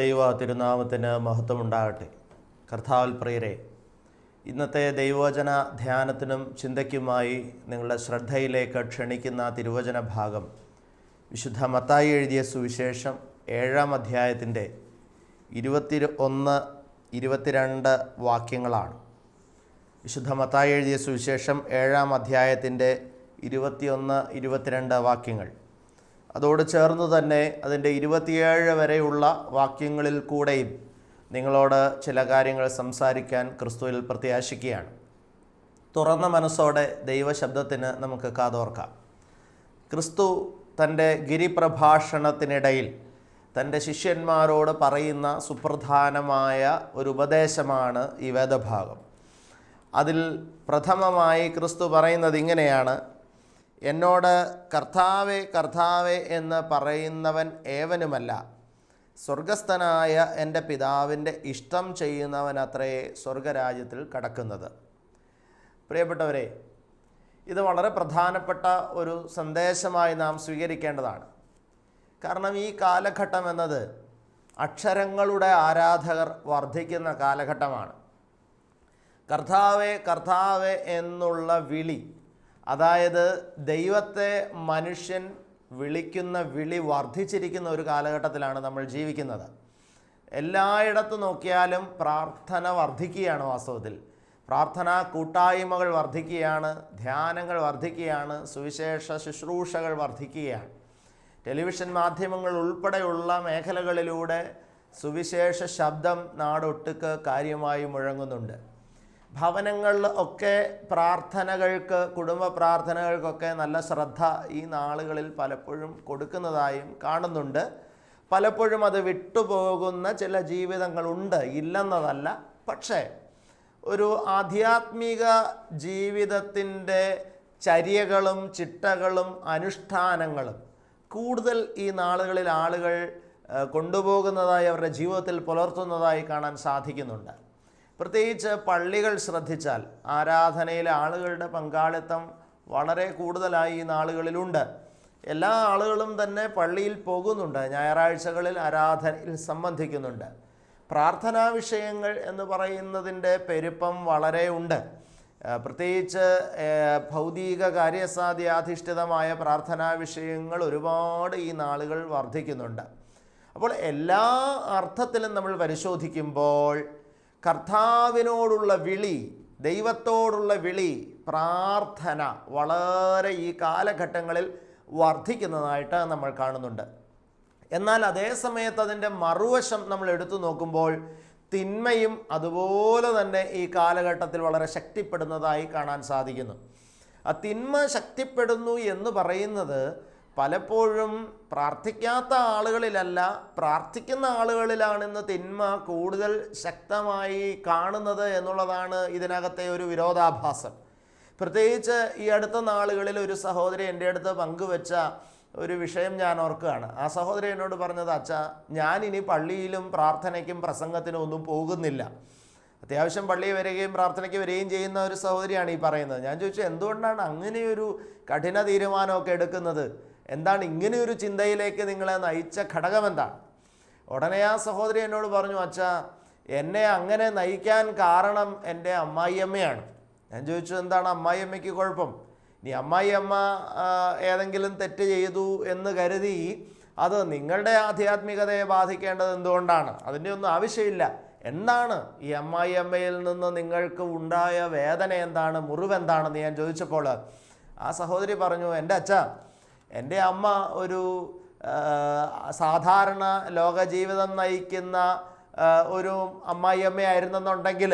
ദൈവ തിരുനാമത്തിന് മഹത്വമുണ്ടാകട്ടെ. കർത്താവിൽ പ്രിയരെ ഇന്നത്തെ ദൈവവചന ധ്യാനത്തിനും ചിന്തയ്ക്കുമായി നിങ്ങളുടെ ശ്രദ്ധയിലേക്ക് ക്ഷണിക്കുന്ന തിരുവചന ഭാഗം വിശുദ്ധ മത്തായി എഴുതിയ സുവിശേഷം ഏഴാം അധ്യായത്തിന്റെ ഇരുപത്തി ഒന്ന് ഇരുപത്തിരണ്ട് വാക്യങ്ങളാണ്. വിശുദ്ധ മത്തായി എഴുതിയ സുവിശേഷം ഏഴാം അധ്യായത്തിന്റെ ഇരുപത്തിയൊന്ന് ഇരുപത്തിരണ്ട് വാക്യങ്ങൾ. അതോട് ചേർന്ന് തന്നെ അതിന്റെ ഇരുപത്തിയേഴ് വരെയുള്ള വാക്യങ്ങളിൽ കൂടെയും നിങ്ങളോട് ചില കാര്യങ്ങൾ സംസാരിക്കാൻ ക്രിസ്തുവിൽ പ്രത്യാശിക്കുകയാണ്. തുറന്ന മനസ്സോടെ ദൈവശബ്ദത്തിന് നമുക്ക് കാതോർക്കാം. ക്രിസ്തു തന്റെ ഗിരിപ്രഭാഷണത്തിനിടയിൽ തന്റെ ശിഷ്യന്മാരോട് പറയുന്ന സുപ്രധാനമായ ഒരു ഉപദേശമാണ് ഈ വേദഭാഗം. അതിൽ പ്രഥമമായി ക്രിസ്തു പറയുന്നത് ഇങ്ങനെയാണ്. എന്നോട് കർത്താവെ കർത്താവെ എന്ന് പറയുന്നവൻ ഏവനുമല്ല. സ്വർഗസ്ഥനായ എന്റെ പിതാവിന്റെ ഇഷ്ടം ചെയ്യുന്നവനത്രേ സ്വർഗരാജ്യത്തിൽ കടക്കുന്നത്. പ്രിയപ്പെട്ടവരെ ഇത് വളരെ പ്രധാനപ്പെട്ട ഒരു സന്ദേശമായി നാം സ്വീകരിക്കേണ്ടതാണ്. കാരണം ഈ കാലഘട്ടം എന്നത് അക്ഷരങ്ങളുടെ ആരാധകർ വർദ്ധിക്കുന്ന കാലഘട്ടമാണ്. കർത്താവെ കർത്താവെ എന്നുള്ള വിളി അതായത് ദൈവത്തെ മനുഷ്യൻ വിളിക്കുന്ന വിളി വർദ്ധിച്ചിരിക്കുന്ന ഒരു കാലഘട്ടത്തിലാണ് നമ്മൾ ജീവിക്കുന്നത്. എല്ലായിടത്തു നോക്കിയാലും പ്രാർത്ഥന വർദ്ധിക്കുകയാണ് വാസ്തവത്തിൽ. പ്രാർത്ഥനാ കൂട്ടായ്മകൾ വർദ്ധിക്കുകയാണ് ധ്യാനങ്ങൾ വർദ്ധിക്കുകയാണ് സുവിശേഷ ശുശ്രൂഷകൾ വർദ്ധിക്കുകയാണ്. ടെലിവിഷൻ മാധ്യമങ്ങൾ ഉൾപ്പെടെയുള്ള മേഖലകളിലൂടെ സുവിശേഷ ശബ്ദം നാടൊട്ടുക്ക് കാര്യമായി മുഴങ്ങുന്നുണ്ട്. ഭവനങ്ങളിൽ ഒക്കെ പ്രാർത്ഥനകൾക്ക് കുടുംബ പ്രാർത്ഥനകൾക്കൊക്കെ നല്ല ശ്രദ്ധ ഈ നാളുകളിൽ പലപ്പോഴും കൊടുക്കുന്നതായും കാണുന്നുണ്ട്. പലപ്പോഴും അത് വിട്ടുപോകുന്ന ചില ജീവിതങ്ങളുണ്ട് ഇല്ലെന്നതല്ല. പക്ഷേ ഒരു ആധ്യാത്മിക ജീവിതത്തിന്റെ ചര്യകളും ചിട്ടകളും അനുഷ്ഠാനങ്ങളും കൂടുതൽ ഈ നാളുകളിൽ ആളുകൾ കൊണ്ടുപോകുന്നതായി അവരുടെ ജീവിതത്തിൽ പുലർത്തുന്നതായി കാണാൻ സാധിക്കുന്നുണ്ട്. പ്രത്യേകിച്ച് പള്ളികൾ ശ്രദ്ധിച്ചാൽ ആരാധനയിൽ ആളുകളുടെ പങ്കാളിത്തം വളരെ കൂടുതലായി ഈ നാളുകളിലുണ്ട്. എല്ലാ ആളുകളും തന്നെ പള്ളിയിൽ പോകുന്നുണ്ട്. ഞായറാഴ്ചകളിൽ ആരാധനയിൽ സംബന്ധിക്കുന്നുണ്ട്. പ്രാർത്ഥനാ വിഷയങ്ങൾ എന്ന് പറയുന്നതിന്റെ പെരുപ്പം വളരെ ഉണ്ട്. പ്രത്യേകിച്ച് ഭൗതിക കാര്യസാധ്യാധിഷ്ഠിതമായ പ്രാർത്ഥനാ വിഷയങ്ങൾ ഒരുപാട് ഈ നാളുകൾ വർദ്ധിക്കുന്നുണ്ട്. അപ്പോൾ എല്ലാ അർത്ഥത്തിലും നമ്മൾ പരിശോധിക്കുമ്പോൾ കർത്താവിനോടുള്ള വിളി ദൈവത്തോടുള്ള വിളി പ്രാർത്ഥന വളരെ ഈ കാലഘട്ടങ്ങളിൽ വർദ്ധിക്കുന്നതായിട്ട് നമ്മൾ കാണുന്നുണ്ട്. എന്നാൽ അതേ സമയത്ത് അതിന്റെ മറുവശം നമ്മൾ എടുത്തു നോക്കുമ്പോൾ തിന്മയും അതുപോലെ തന്നെ ഈ കാലഘട്ടത്തിൽ വളരെ ശക്തിപ്പെടുന്നതായി കാണാൻ സാധിക്കുന്നു. ആ തിന്മ ശക്തിപ്പെടുന്നു എന്ന് പറയുന്നത് പലപ്പോഴും പ്രാർത്ഥിക്കാത്ത ആളുകളിലല്ല പ്രാർത്ഥിക്കുന്ന ആളുകളിലാണ് ഇന്ന് തിന്മ കൂടുതൽ ശക്തമായി കാണുന്നത് എന്നുള്ളതാണ് ഇതിനകത്തെ ഒരു വിരോധാഭാസം. പ്രത്യേകിച്ച് ഈ അടുത്ത നാളുകളിൽ ഒരു സഹോദരി എന്റെ അടുത്ത് പങ്കുവെച്ച ഒരു വിഷയം ഞാൻ ഓർക്കുകയാണ്. ആ സഹോദരി എന്നോട് പറഞ്ഞത് അച്ഛ ഞാൻ ഇനി പള്ളിയിലും പ്രാർത്ഥനയ്ക്കും പ്രസംഗത്തിനും ഒന്നും പോകുന്നില്ല. അത്യാവശ്യം പള്ളിയിൽ വരികയും പ്രാർത്ഥനയ്ക്ക് വരികയും ചെയ്യുന്ന ഒരു സഹോദരിയാണ് ഈ പറയുന്നത്. ഞാൻ ചോദിച്ചു എന്തുകൊണ്ടാണ് അങ്ങനെയൊരു കഠിന തീരുമാനമൊക്കെ എടുക്കുന്നത്? എന്താണ് ഇങ്ങനെയൊരു ചിന്തയിലേക്ക് നിങ്ങളെ നയിച്ച ഘടകം എന്താണ്? ഉടനെ ആ സഹോദരി എന്നോട് പറഞ്ഞു അച്ഛ എന്നെ അങ്ങനെ നയിക്കാൻ കാരണം എന്റെ അമ്മായിയമ്മയാണ്. ഞാൻ ചോദിച്ചു എന്താണ് അമ്മായിയമ്മയ്ക്ക് കുഴപ്പം? നീ അമ്മായിയമ്മ ഏതെങ്കിലും തെറ്റ് ചെയ്തു എന്ന് കരുതി അത് നിങ്ങളുടെ ആധ്യാത്മികതയെ ബാധിക്കേണ്ടത് എന്തുകൊണ്ടാണ്? അതിന്റെ ഒന്നും ആവശ്യമില്ല. എന്താണ് ഈ അമ്മായിയമ്മയിൽ നിന്ന് നിങ്ങൾക്ക് ഉണ്ടായ വേദന എന്താണ്? മുറിവെന്താണെന്ന് ഞാൻ ചോദിച്ചപ്പോൾ ആ സഹോദരി പറഞ്ഞു എന്റെ അച്ഛ എന്റെ അമ്മ ഒരു സാധാരണ സാധാരണ ലോകജീവിതം നയിക്കുന്ന ഒരു അമ്മായിയമ്മയായിരുന്നെന്നുണ്ടെങ്കിൽ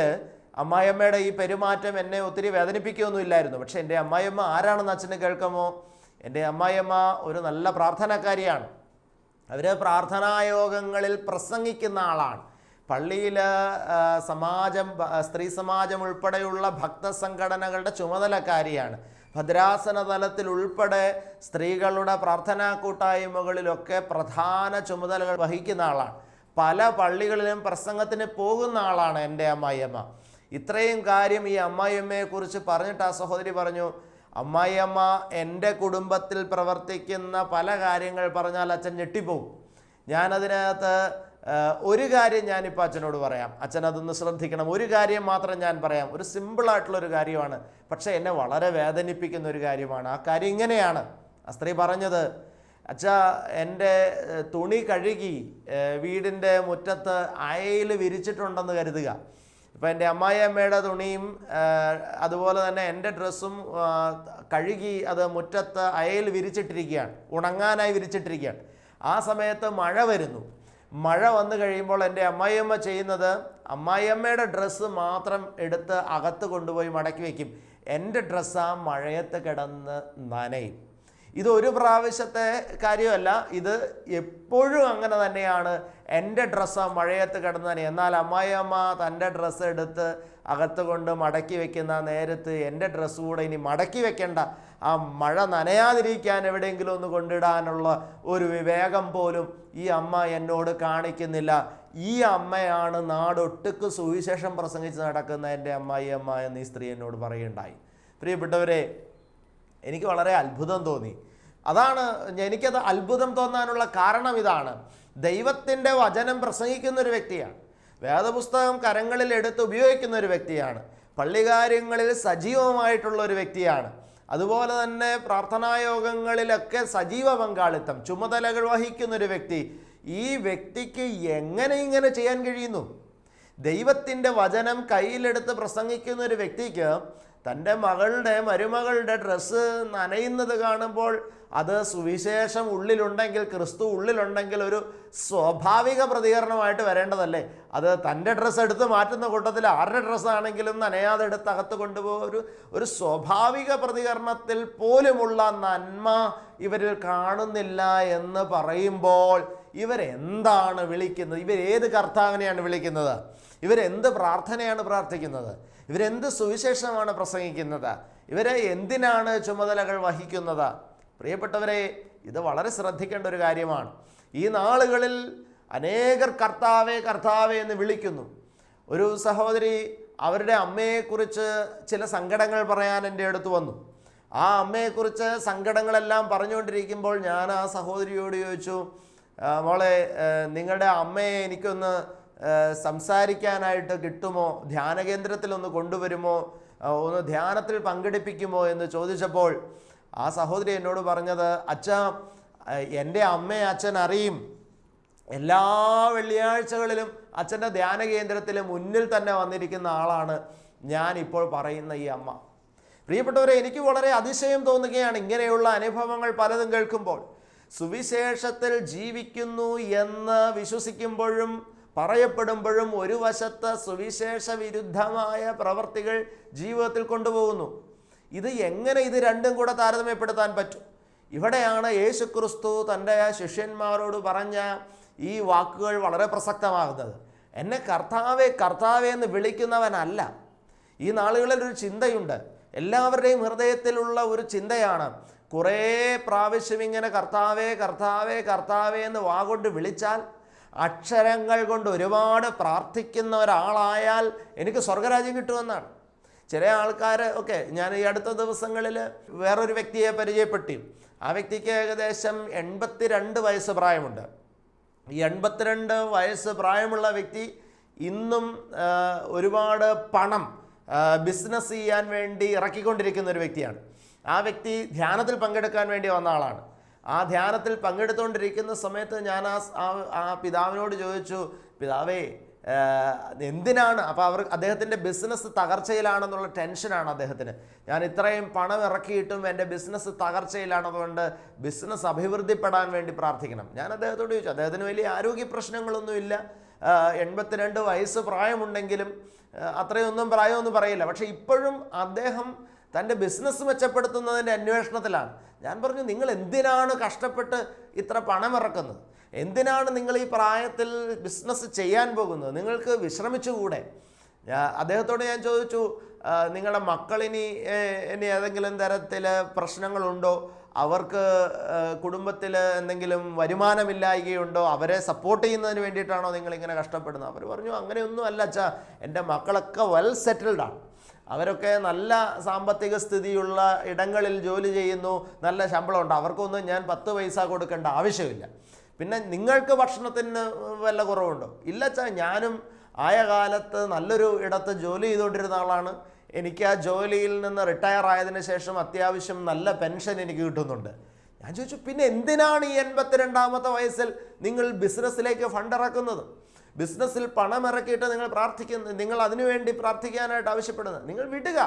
അമ്മായിയമ്മയുടെ ഈ പെരുമാറ്റം എന്നെ ഒത്തിരി വേദനിപ്പിക്കുകയൊന്നുമില്ലായിരുന്നു. പക്ഷേ എന്റെ അമ്മായിയമ്മ ആരാണെന്ന് അച്ഛന് കേൾക്കുമോ? എന്റെ അമ്മായിയമ്മ ഒരു നല്ല പ്രാർത്ഥനക്കാരിയാണ്. അവർ പ്രാർത്ഥനായോഗങ്ങളിൽ പ്രസംഗിക്കുന്ന ആളാണ്. പള്ളിയിൽ സമാജം സ്ത്രീ സമാജം ഉൾപ്പെടെയുള്ള ഭക്തസംഘടനകളുടെ ചുമതലക്കാരിയാണ്. ഭദ്രാസന തലത്തിൽ ഉൾപ്പെടെ സ്ത്രീകളുടെ പ്രാർത്ഥനാ കൂട്ടായ്മകളിലൊക്കെ പ്രധാന ചുമതലകൾ വഹിക്കുന്ന ആളാണ്. പല പള്ളികളിലും പ്രസംഗത്തിന് പോകുന്ന ആളാണ് എന്റെ അമ്മായിയമ്മ. ഇത്രയും കാര്യം ഈ അമ്മായിയമ്മയെക്കുറിച്ച് പറഞ്ഞിട്ട് ആ സഹോദരി പറഞ്ഞു അമ്മായിയമ്മ എന്റെ കുടുംബത്തിൽ പ്രവർത്തിക്കുന്ന പല കാര്യങ്ങൾ പറഞ്ഞാൽ അച്ഛൻ ഞെട്ടിപ്പോവും. ഞാനതിനകത്ത് ഒരു കാര്യം ഞാനിപ്പോൾ അച്ഛനോട് പറയാം. അച്ഛൻ അതൊന്ന് ശ്രദ്ധിക്കണം. ഒരു കാര്യം മാത്രം ഞാൻ പറയാം. ഒരു സിമ്പിളായിട്ടുള്ളൊരു കാര്യമാണ്. പക്ഷേ എന്നെ വളരെ വേദനിപ്പിക്കുന്ന ഒരു കാര്യമാണ്. ആ കാര്യം ഇങ്ങനെയാണ്. ആ സ്ത്രീ പറഞ്ഞത് അച്ഛാ എന്റെ തുണി കഴുകി വീടിന്റെ മുറ്റത്ത് അയയിൽ വിരിച്ചിട്ടുണ്ടെന്ന് കരുതുക. ഇപ്പം എന്റെ അമ്മായിയമ്മയുടെ തുണിയും അതുപോലെ തന്നെ എന്റെ ഡ്രസ്സും കഴുകി അത് മുറ്റത്ത് അയയിൽ വിരിച്ചിട്ടിരിക്കുകയാണ്. ഉണങ്ങാനായി വിരിച്ചിട്ടിരിക്കുകയാണ്. ആ സമയത്ത് മഴ വരുന്നു. മഴ വന്നു കഴിയുമ്പോൾ എന്റെ അമ്മായിയമ്മ ചെയ്യുന്നത് അമ്മായിയമ്മയുടെ ഡ്രസ്സ് മാത്രം എടുത്ത് അകത്ത് കൊണ്ടുപോയി മടക്കി വയ്ക്കും എന്റെ ഡ്രസ്സ് ആ മഴയത്ത് കിടന്ന് നനയും. ഇത് ഒരു പ്രാവശ്യത്തെ കാര്യമല്ല ഇത് എപ്പോഴും അങ്ങനെ തന്നെയാണ്. എന്റെ ഡ്രസ്സ് ആ മഴയത്ത് കിടന്ന് നനയും. എന്നാൽ അമ്മായിയമ്മ തന്റെ ഡ്രസ്സ് എടുത്ത് അകത്ത് കൊണ്ട് മടക്കി വെക്കുന്ന നേരത്ത് എന്റെ ഡ്രസ്സ് കൂടെ ഇനി മടക്കി വെക്കേണ്ട. ആ മഴ നനയാതിരിക്കാൻ എവിടെയെങ്കിലും ഒന്ന് കൊണ്ടിടാനുള്ള ഒരു വിവേകം പോലും ഈ അമ്മ എന്നോട് കാണിക്കുന്നില്ല. ഈ അമ്മയാണ് നാടൊട്ടുക്ക് സുവിശേഷം പ്രസംഗിച്ച് നടക്കുന്ന എന്റെ അമ്മായി അമ്മ എന്ന് ഈ സ്ത്രീ എന്നോട് പറയുണ്ടായി പ്രിയപ്പെട്ടവരെ എനിക്ക് വളരെ അത്ഭുതം തോന്നി. അതാണ് എനിക്കത് അത്ഭുതം തോന്നാനുള്ള കാരണം ഇതാണ്. ദൈവത്തിന്റെ വചനം പ്രസംഗിക്കുന്ന ഒരു വ്യക്തിയാണ്. വേദപുസ്തകം കരങ്ങളിൽ എടുത്ത് ഉപയോഗിക്കുന്ന ഒരു വ്യക്തിയാണ്. പള്ളികാര്യങ്ങളിൽ സജീവമായിട്ടുള്ള ഒരു വ്യക്തിയാണ്. അതുപോലെ തന്നെ പ്രാർത്ഥനാ യോഗങ്ങളിലൊക്കെ സജീവ പങ്കാളിത്തം ചുമതലകൾ വഹിക്കുന്ന ഒരു വ്യക്തി. ഈ വ്യക്തിക്ക് എങ്ങനെ ഇങ്ങനെ ചെയ്യാൻ കഴിയുന്നു? ദൈവത്തിന്റെ വചനം കയ്യിലെടുത്ത് പ്രസംഗിക്കുന്ന ഒരു വ്യക്തിക്ക് തന്റെ മകളുടെ മരുമകളുടെ ഡ്രസ്സ് നനയുന്നത് കാണുമ്പോൾ അത് സുവിശേഷം ഉള്ളിലുണ്ടെങ്കിൽ ക്രിസ്തു ഉള്ളിലുണ്ടെങ്കിൽ ഒരു സ്വാഭാവിക പ്രതികരണമായിട്ട് വരേണ്ടതല്ലേ? അത് തന്റെ ഡ്രസ്സ് എടുത്ത് മാറ്റുന്ന കൂട്ടത്തിൽ ആരുടെ ഡ്രസ്സാണെങ്കിലും നനയാതെ എടുത്ത് അകത്ത് കൊണ്ടുപോകുക ഒരു ഒരു സ്വാഭാവിക പ്രതികരണത്തിൽ പോലുമുള്ള നന്മ ഇവരിൽ കാണുന്നില്ല എന്ന് പറയുമ്പോൾ ഇവരെന്താണ് വിളിക്കുന്നത്? ഇവരേത് കർത്താവിനെയാണ് വിളിക്കുന്നത്? ഇവരെന്ത് പ്രാർത്ഥനയാണ് പ്രാർത്ഥിക്കുന്നത്? ഇവരെന്ത് സുവിശേഷമാണ് പ്രസംഗിക്കുന്നത്? ഇവരെ എന്തിനാണ് ചുമതലകൾ വഹിക്കുന്നത്? പ്രിയപ്പെട്ടവരെ ഇത് വളരെ ശ്രദ്ധിക്കേണ്ട ഒരു കാര്യമാണ്. ഈ നാളുകളിൽ അനേകർ കർത്താവെ കർത്താവെ എന്ന് വിളിക്കുന്നു. ഒരു സഹോദരി അവരുടെ അമ്മയെക്കുറിച്ച് ചില സങ്കടങ്ങൾ പറയാൻ എന്റെ അടുത്ത് വന്നു. ആ അമ്മയെക്കുറിച്ച് സങ്കടങ്ങളെല്ലാം പറഞ്ഞുകൊണ്ടിരിക്കുമ്പോൾ ഞാൻ ആ സഹോദരിയോട് ചോദിച്ചു "ആ, മോളെ നിങ്ങളുടെ അമ്മയെ എനിക്കൊന്ന് സംസാരിക്കാനായിട്ട് കിട്ടുമോ? ധ്യാന കേന്ദ്രത്തിൽ ഒന്ന് കൊണ്ടുവരുമോ ഒന്ന് ധ്യാനത്തിൽ പങ്കെടുപ്പിക്കുമോ? എന്ന് ചോദിച്ചപ്പോൾ ആ സഹോദരി എന്നോട് പറഞ്ഞത് അച്ഛ എന്റെ അമ്മയെ അച്ഛൻ അറിയും. എല്ലാ വെള്ളിയാഴ്ചകളിലും അച്ഛന്റെ ധ്യാന കേന്ദ്രത്തിൽ മുന്നിൽ തന്നെ വന്നിരിക്കുന്ന ആളാണ് ഞാൻ ഇപ്പോൾ പറയുന്ന ഈ അമ്മ. പ്രിയപ്പെട്ടവരെ എനിക്ക് വളരെ അതിശയം തോന്നുകയാണ് ഇങ്ങനെയുള്ള അനുഭവങ്ങൾ പലതും കേൾക്കുമ്പോൾ. സുവിശേഷത്തിൽ ജീവിക്കുന്നു എന്ന് വിശ്വസിക്കുമ്പോഴും പറയപ്പെടുമ്പോഴും ഒരു വശത്ത് സുവിശേഷ വിരുദ്ധമായ പ്രവർത്തികൾ ജീവിതത്തിൽ കൊണ്ടുപോകുന്നു. ഇത് എങ്ങനെ ഇത് രണ്ടും കൂടെ താരതമ്യപ്പെടുത്താൻ പറ്റും? ഇവിടെയാണ് യേശു ക്രിസ്തു തന്റെ ശിഷ്യന്മാരോട് പറഞ്ഞ ഈ വാക്കുകൾ വളരെ പ്രസക്തമാകുന്നത്. എന്നെ കർത്താവെ കർത്താവെ എന്ന് വിളിക്കുന്നവനല്ല. ഈ നാളുകളിൽ ഒരു ചിന്തയുണ്ട്. എല്ലാവരുടെയും ഹൃദയത്തിലുള്ള ഒരു ചിന്തയാണ്. കുറേ പ്രാവശ്യം ഇങ്ങനെ കർത്താവേ കർത്താവേ കർത്താവേ എന്ന് വാഗൊണ്ട് വിളിച്ചാൽ അക്ഷരങ്ങൾ കൊണ്ട് ഒരുപാട് പ്രാർത്ഥിക്കുന്ന ഒരാളായാൽ എനിക്ക് സ്വർഗരാജ്യം കിട്ടുമെന്നാണ്. ചില ആൾക്കാർ ഒക്കെ ഞാൻ ഈ അടുത്ത ദിവസങ്ങളിൽ വേറൊരു വ്യക്തിയെ പരിചയപ്പെട്ടു ആ വ്യക്തിക്ക് ഏകദേശം എൺപത്തിരണ്ട് വയസ്സ് പ്രായമുണ്ട്. ഈ എൺപത്തിരണ്ട് വയസ്സ് പ്രായമുള്ള വ്യക്തി ഇന്നും ഒരുപാട് പണം ബിസിനസ് ചെയ്യാൻ വേണ്ടി ഇറക്കിക്കൊണ്ടിരിക്കുന്ന ഒരു വ്യക്തിയാണ്. ആ വ്യക്തി ധ്യാനത്തിൽ പങ്കെടുക്കാൻ വേണ്ടി വന്ന ആളാണ്. ആ ധ്യാനത്തിൽ പങ്കെടുത്തുകൊണ്ടിരിക്കുന്ന സമയത്ത് ഞാൻ ആ ആ- പിതാവിനോട് ചോദിച്ചു പിതാവേ എന്തിനാണ്? അപ്പോൾ അവർ അദ്ദേഹത്തിന്റെ ബിസിനസ് തകർച്ചയിലാണെന്നുള്ള ടെൻഷനാണ് അദ്ദേഹത്തിന്. ഞാൻ ഇത്രയും പണം ഇറക്കിയിട്ടും എന്റെ ബിസിനസ് തകർച്ചയിലാണതുകൊണ്ട് ബിസിനസ് അഭിവൃദ്ധിപ്പെടാൻ വേണ്ടി പ്രാർത്ഥിക്കണം. ഞാൻ അദ്ദേഹത്തോട് ചോദിച്ചു അദ്ദേഹത്തിന് വലിയ ആരോഗ്യ പ്രശ്നങ്ങളൊന്നുമില്ല എൺപത്തിരണ്ട് വയസ്സ് പ്രായമുണ്ടെങ്കിലും അത്രയൊന്നും പ്രായമൊന്നും പറയില്ല. പക്ഷേ ഇപ്പോഴും അദ്ദേഹം തന്റെ ബിസിനസ് മെച്ചപ്പെടുത്തുന്നതിന്റെ അന്വേഷണത്തിലാണ്. ഞാൻ പറഞ്ഞു നിങ്ങൾ എന്തിനാണ് കഷ്ടപ്പെട്ട് ഇത്ര പണം ഇറക്കുന്നത്? എന്തിനാണ് നിങ്ങൾ ഈ പ്രായത്തിൽ ബിസിനസ് ചെയ്യാൻ പോകുന്നത്? നിങ്ങൾക്ക് വിശ്രമിച്ചുകൂടെ? അദ്ദേഹത്തോട് ഞാൻ ചോദിച്ചു നിങ്ങളുടെ മക്കളിനി ഇനി ഏതെങ്കിലും തരത്തിൽ പ്രശ്നങ്ങളുണ്ടോ? അവർക്ക് കുടുംബത്തിൽ എന്തെങ്കിലും വരുമാനമില്ലായ്കയുണ്ടോ? അവരെ സപ്പോർട്ട് ചെയ്യുന്നതിന് വേണ്ടിയിട്ടാണോ നിങ്ങളിങ്ങനെ കഷ്ടപ്പെടുന്നത്? അവർ പറഞ്ഞു അങ്ങനെയൊന്നും അല്ല അച്ഛാ. എന്റെ മക്കളൊക്കെ വെൽ സെറ്റിൽഡാണ് അവരൊക്കെ നല്ല സാമ്പത്തിക സ്ഥിതിയുള്ള ഇടങ്ങളിൽ ജോലി ചെയ്യുന്നു. നല്ല ശമ്പളമുണ്ട്. അവർക്കൊന്നും ഞാൻ പത്ത് പൈസ കൊടുക്കേണ്ട ആവശ്യമില്ല. പിന്നെ നിങ്ങൾക്ക് ഭക്ഷണത്തിന് വല്ല കുറവുണ്ടോ? ഇല്ല ചാ ഞാനും ആയ കാലത്ത് നല്ലൊരു ഇടത്ത് ജോലി ചെയ്തുകൊണ്ടിരുന്ന ആളാണ്. എനിക്ക് ആ ജോലിയിൽ നിന്ന് റിട്ടയർ ആയതിനു ശേഷം അത്യാവശ്യം നല്ല പെൻഷൻ എനിക്ക് കിട്ടുന്നുണ്ട്. ഞാൻ ചോദിച്ചു പിന്നെ എന്തിനാണ് ഈ എൺപത്തിരണ്ടാമത്തെ വയസ്സിൽ നിങ്ങൾ ബിസിനസ്സിലേക്ക് ഫണ്ട് ഇറക്കുന്നത്? ബിസിനസ്സിൽ പണം ഇറക്കിയിട്ട് നിങ്ങൾ പ്രാർത്ഥിക്കുന്നത് നിങ്ങൾ അതിനുവേണ്ടി പ്രാർത്ഥിക്കാനായിട്ട് ആവശ്യപ്പെടുന്നത്? നിങ്ങൾ വിടുക.